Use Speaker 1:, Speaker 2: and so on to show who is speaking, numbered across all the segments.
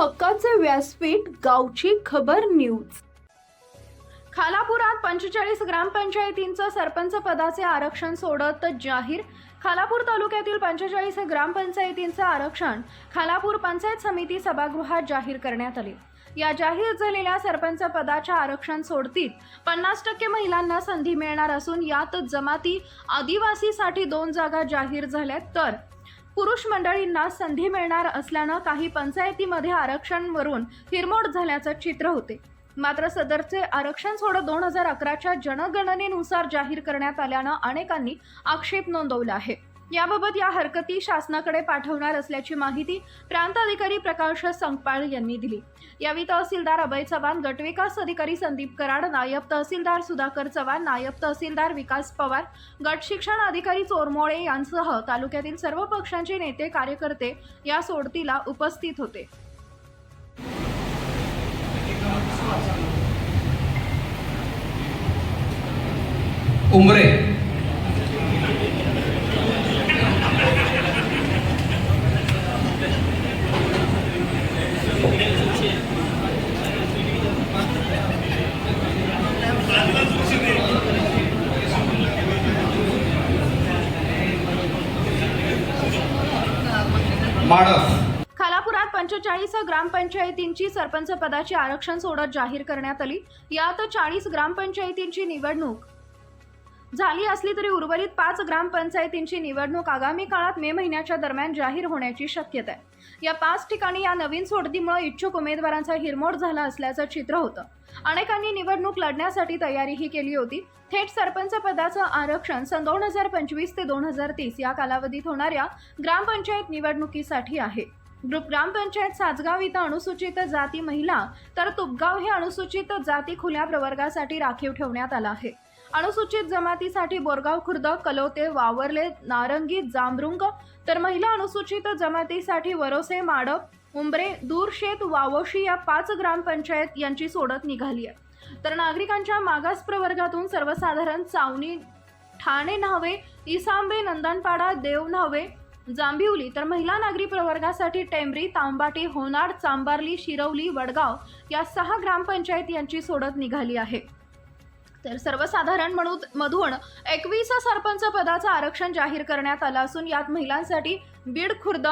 Speaker 1: व्यासपीठ गावची खबर न्यूज. खालापुरात पंचेचाळीस ग्रामपंचायतींचं सरपंच पदाचे आरक्षण सोडत जाहीर. खालापूर तालुक्यातील पंचेचाळीस ग्रामपंचायतींचं आरक्षण खालापूर पंचायत समिती सभागृहात जाहीर करण्यात आले. या जाहीर झालेल्या सरपंच पदाच्या आरक्षण सोडतीत पन्नास टक्के महिलांना संधी मिळणार असून यात जमाती आदिवासीसाठी दोन जागा जाहीर झाल्यात तर पुरुष मंडळींना संधी मिळणार असल्यानं काही पंचायतीमध्ये आरक्षणवरून हिरमोड झाल्याचं चित्र होते. मात्र सदरचे आरक्षण सोडत दोन हजार अकराच्या जनगणनेनुसार जाहीर करण्यात आल्यानं अनेकांनी आक्षेप नोंदवला आहे. याबाबत या हरकती शासनाकडे पाठवणार असल्याची माहिती प्रांत अधिकारी प्रकाश संकपाळ यांनी दिली. यावेळी तहसीलदार अभय चव्हाण गटविकास अधिकारी संदीप कराड नायब तहसीलदार सुधाकर चव्हाण नायब तहसीलदार विकास पवार गट शिक्षण अधिकारी चोरमोळे यांसह तालुक्यातील सर्व पक्षांचे नेते कार्यकर्ते या सोडतीला उपस्थित होते.
Speaker 2: उमरे माणस
Speaker 1: खालापुरात पंचेचाळीस ग्रामपंचायतींची सरपंच पदाची आरक्षण सोडत जाहीर करण्यात आली. यात चाळीस ग्रामपंचायतींची निवडणूक झाली असली तरी उर्वरित पाच ग्रामपंचायतींची निवडणूक आगामी काळात मे महिन्याच्या दरम्यान जाहीर होण्याची शक्यता आहे. या पाच ठिकाणी या नवीन सोडतीमुळे इच्छुक उमेदवारांचा हिरमोड झाला असल्याचं चित्र होतं. अनेकांनी निवडणूक लढण्यासाठी तयारीही केली होती. थेट सरपंच पदाचं आरक्षण सन दोन हजार पंचवीस ते दोन हजार तीस या कालावधीत होणाऱ्या ग्रामपंचायत निवडणुकीसाठी आहे. ग्रुप ग्रामपंचायत साजगाव इथं अनुसूचित जाती महिला तर तुपगाव हे अनुसूचित जाती खुल्या प्रवर्गासाठी राखीव ठेवण्यात आला आहे. अनुसूचित जमातीसाठी बोरगाव खुर्द कलोते वावरले नारंगी जांभरुंग तर महिला अनुसूचित जमातीसाठी वरोसे माडप उंबरे दूरशेत वावोशी या पाच ग्रामपंचायत यांची सोडत निघाली आहे. तर नागरिकांच्या मागास प्रवर्गातून सर्वसाधारण चावणी ठाणे न्हावे इसांबे नंदनपाडा देव न्हावे जांभिवली तर महिला नागरी प्रवर्गासाठी टेंबरी तांबाटी होनाड चांबारली शिरवली वडगाव या सहा ग्रामपंचायत यांची सोडत निघाली आहे. तर सर्वसाधारण म्हणून मधून एकवीस सरपंच पदाचं आरक्षण जाहीर करण्यात आलं असून यात महिलांसाठी बीड खुर्द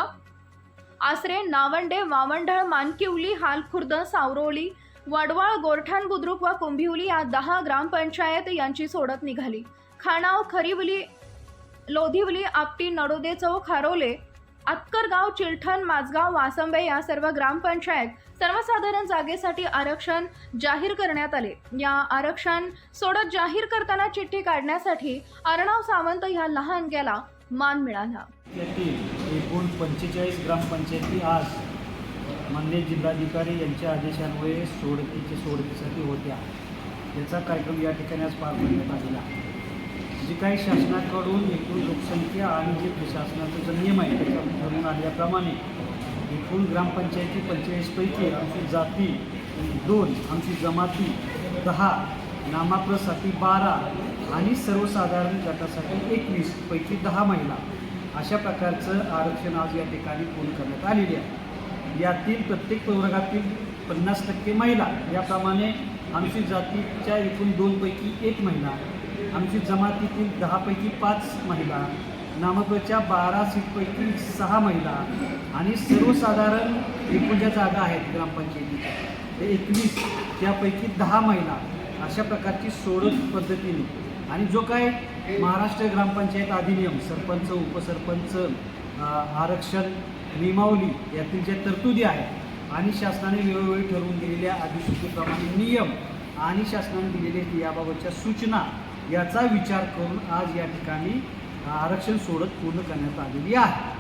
Speaker 1: आसरे नावंडे वावंढळ मानकिवली हालखुर्द सावरोळी वडवाळ गोरठाण बुद्रुक व कुंभिवली या दहा ग्रामपंचायत यांची सोडत निघाली. खाणाव खरिवली लोधिवली आपटी नडोदे चौक खारोले आतकरगाव चिलठण माझगाव वासंबे या सर्व ग्रामपंचायत सर्वसाधारण जागेसाठी आरक्षण जाहीर करण्यात आले. या आरक्षण सोडत जाहीर करताना चिठ्ठी काढण्यासाठी अर्णव सावंत ह्या लहान गेला मान मिळाला.
Speaker 3: एकूण पंचेचाळीस ग्रामपंचायती आज माननीय जिल्हाधिकारी यांच्या आदेशान्वये सोडतीच्या सोडतीसाठी होत्या. याचा कार्यक्रम या ठिकाणी आज पार पाडण्यात आलेला जे काही शासनाकडून एकूण लोकसंख्या आणि जे प्रशासनाचा जो नियम आहे त्याच्यातून आल्याप्रमाणे एकूण ग्रामपंचायती पंचेचाळीसपैकी आमची जाती दोन आमची जमाती दहा नामाप्रसाठी बारा आणि सर्वसाधारण गटासाठी एकवीस पैकी दहा महिला. अशा प्रकारचं आरक्षण आज या ठिकाणी पूर्ण करण्यात आलेले आहे. यातील प्रत्येक प्रवर्गातील पन्नास टक्के महिला याप्रमाणे आमची जातीच्या एकूण दोनपैकी एक महिला आमची जमातीतील दहापैकी पाच महिला नामकच्या बारा सीटपैकी सहा महिला आणि सर्वसाधारण एकूण ज्या जागा आहेत ग्रामपंचायतीच्या. ते एकवीस त्यापैकी दहा महिला अशा प्रकारची सोडत पद्धतीने आणि जो काय महाराष्ट्र ग्रामपंचायत अधिनियम सरपंच उपसरपंच आरक्षण नियमावली यातील ज्या तरतुदी आहेत आणि शासनाने वेळोवेळी ठरवून दिलेल्या अधिसूचनेप्रमाणे नियम आणि शासनाने दिलेल्या याबाबतच्या सूचना याचा विचार करून आज या ठिकाणी आरक्षण सोडत पूर्ण करण्यात आलेली आहे.